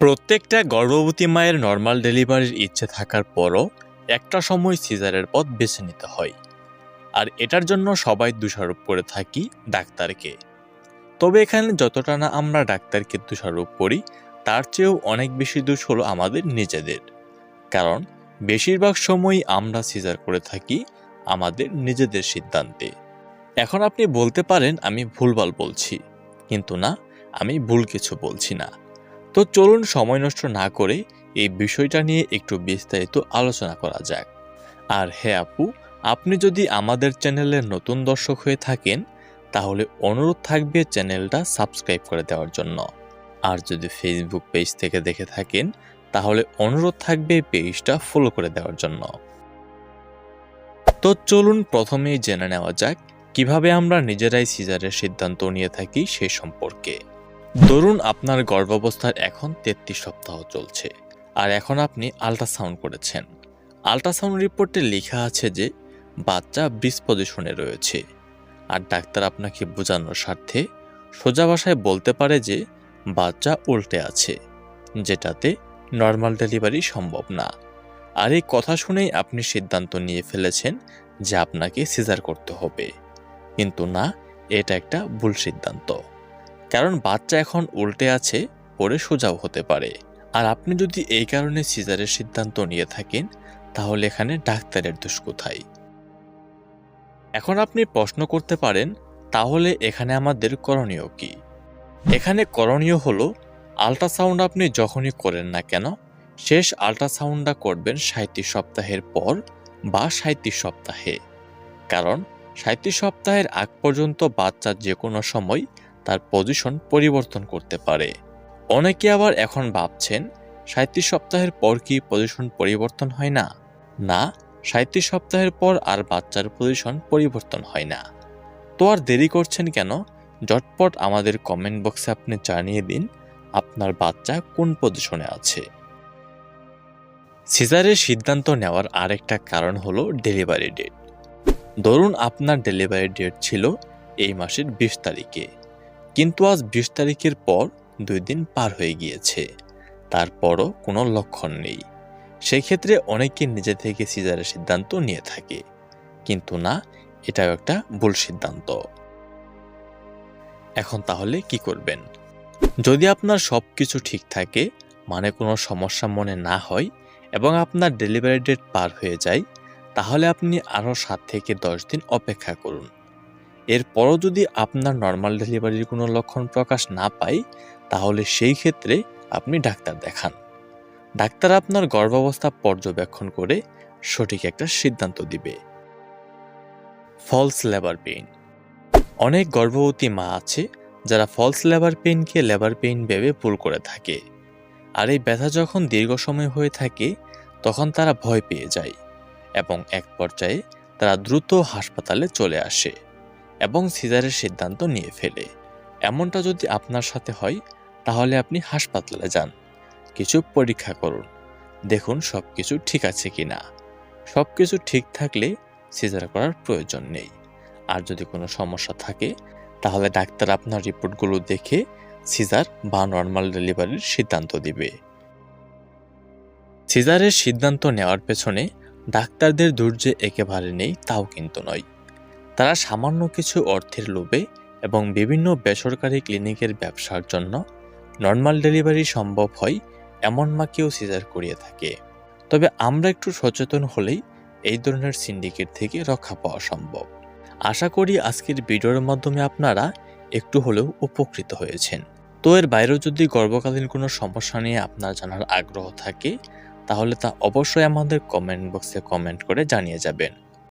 প্রত্যেকটা গর্ভবতী মায়ের নর্মাল ডেলিভারির ইচ্ছে থাকার পরও একটা সময় সিজারের পথ বেছে নিতে হয়। আর এটার জন্য সবাই দোষারোপ করে থাকি ডাক্তারকে। তবে এখানে যতটা না আমরা ডাক্তারকে দোষারোপ করি, তার চেয়েও অনেক বেশি দোষ হলো আমাদের নিজেদের। কারণ, বেশিরভাগ সময়ই আমরা সিজার করে থাকি আমাদের নিজেদের সিদ্ধান্তে। এখন আপনি বলতে পারেন আমি ভুলভাল বলছি, কিন্তু না, আমি ভুল কিছু বলছি না। তো চলুন সময় নষ্ট না করে এই বিষয়টা নিয়ে একটু বিস্তারিত আলোচনা করা যাক। আর হ্যাঁ আপু, আপনি যদি আমাদের চ্যানেলের নতুন দর্শক হয়ে থাকেন, তাহলে অনুরোধ থাকবে চ্যানেলটা সাবস্ক্রাইব করে দেওয়ার জন্য। আর যদি ফেসবুক পেজ থেকে দেখে থাকেন, তাহলে অনুরোধ থাকবে পেজটা ফলো করে দেওয়ার জন্য। তো চলুন প্রথমেই জেনে নেওয়া যাক, কীভাবে আমরা নিজেরাই সিজারের সিদ্ধান্ত নিয়ে থাকি সে সম্পর্কে। ধরুন আপনার গর্ভাবস্থার এখন তেত্রিশ সপ্তাহ চলছে, আর এখন আপনি আল্ট্রাসাউন্ড করেছেন। আল্ট্রাসাউন্ড রিপোর্টে লেখা আছে যে, বাচ্চা ব্রিজ পজিশনে রয়েছে। আর ডাক্তার আপনাকে বোঝানোর স্বার্থে সোজা ভাষায় বলতে পারে যে, বাচ্চা উল্টে আছে, যেটাতে নর্মাল ডেলিভারি সম্ভব না। আর এই কথা শুনেই আপনি সিদ্ধান্ত নিয়ে ফেলেছেন যে আপনাকে সিজার করতে হবে। কিন্তু না, এটা একটা ভুল সিদ্ধান্ত। কারণ বাচ্চা এখন উল্টে আছে, পরে সোজাও হতে পারে। আর আপনি যদি এই কারণে সিজারের সিদ্ধান্ত নিয়ে থাকেন, তাহলে এখানে ডাক্তারের দোষ কোথায়? এখন আপনি প্রশ্ন করতে পারেন, তাহলে এখানে আমাদের করণীয় কি? এখানে করণীয় হলো, আল্ট্রাসাউন্ড আপনি যখনই করেন না কেন, শেষ আল্ট্রাসাউন্ডটা করবেন সাঁত্রিশ সপ্তাহের পর বা সাঁত্রিশ সপ্তাহে। কারণ সাঁত্রিশ সপ্তাহের আগ পর্যন্ত বাচ্চা যে কোনো সময় তার পজিশন পরিবর্তন করতে পারে। অনেকে আবার এখন ভাবছেন সাঁত্রিশ সপ্তাহের পর কি পজিশন পরিবর্তন হয় না? না সাঁত্রিশ সপ্তাহের পর আর বাচ্চার পজিশন পরিবর্তন হয় না। তো আর দেরি করছেন কেন? জটপট আমাদের কমেন্ট বক্সে আপনি জানিয়ে দিন, আপনার বাচ্চা কোন পজিশনে আছে। সিজারের সিদ্ধান্ত নেওয়ার আরেকটা কারণ হলো ডেলিভারি ডেট ধরুন আপনার ডেলিভারি ডেট ছিল এই মাসের বিশ তারিখে। কিন্তু আজ বিশ তারিখের পর দুই দিন পার হয়ে গিয়েছে। তারপরও কোনো লক্ষণ নেই। সেই ক্ষেত্রে অনেকে নিজে থেকে সিজারের সিদ্ধান্ত নিয়ে থাকে। কিন্তু না, এটাও একটা ভুল সিদ্ধান্ত। এখন তাহলে কি করবেন? যদি আপনার সব কিছু ঠিক থাকে মানে কোনো সমস্যা মনে না হয় এবং আপনার ডেলিভারি ডেট পার হয়ে যায়, তাহলে আপনি আরও সাত থেকে দশ দিন অপেক্ষা করুন। এরপরও যদি আপনার নর্মাল ডেলিভারির কোনো লক্ষণ প্রকাশ না পায়, তাহলে সেই ক্ষেত্রে আপনি ডাক্তার দেখান। ডাক্তার আপনার গর্ভাবস্থা পর্যবেক্ষণ করে সঠিক একটা সিদ্ধান্ত দিবে। ফলস লেবার পেইন অনেক গর্ভবতী মা আছে, যারা ফলস লেবার পেইনকে লেবার পেইন ভেবে ভুল করে থাকে। আর এই ব্যথা যখন দীর্ঘ সময় হয়ে থাকে, তখন তারা ভয় পেয়ে যায় এবং এক পর্যায়ে তারা দ্রুত হাসপাতালে চলে আসে। এবং সিজারের সিদ্ধান্ত নিয়ে ফেলে। এমনটা যদি আপনার সাথে হয়, তাহলে আপনি হাসপাতালে যান। কিছু পরীক্ষা করুন। দেখুন সব কিছু ঠিক আছে কি না সব কিছু ঠিক থাকলে সিজার করার প্রয়োজন নেই। আর যদি কোনো সমস্যা থাকে, তাহলে ডাক্তার আপনার রিপোর্টগুলো দেখে সিজার বা নর্মাল ডেলিভারির সিদ্ধান্ত দিবে। সিজারের সিদ্ধান্ত নেওয়ার পেছনে ডাক্তারদের ধৈর্য একেবারে নেই, তাও কিন্তু নয়। তারা সামান্য কিছু অর্থের লোভে এবং বিভিন্ন বেসরকারি ক্লিনিকের ব্যবসার জন্য নর্মাল ডেলিভারি সম্ভব হয় এমন মাকেও সিজার করিয়ে থাকে। তবে আমরা একটু সচেতন হলেই এই ধরনের সিন্ডিকেট থেকে রক্ষা পাওয়া সম্ভব। আশা করি আজকের ভিডিওর মাধ্যমে আপনারা একটু হলেও উপকৃত হয়েছেন। তো এর বাইরেও যদি গর্ভকালীন কোনো সমস্যা নিয়ে আপনার জানার আগ্রহ থাকে, তাহলে তা অবশ্যই আমাদের কমেন্ট বক্সে কমেন্ট করে জানিয়ে যাবেন।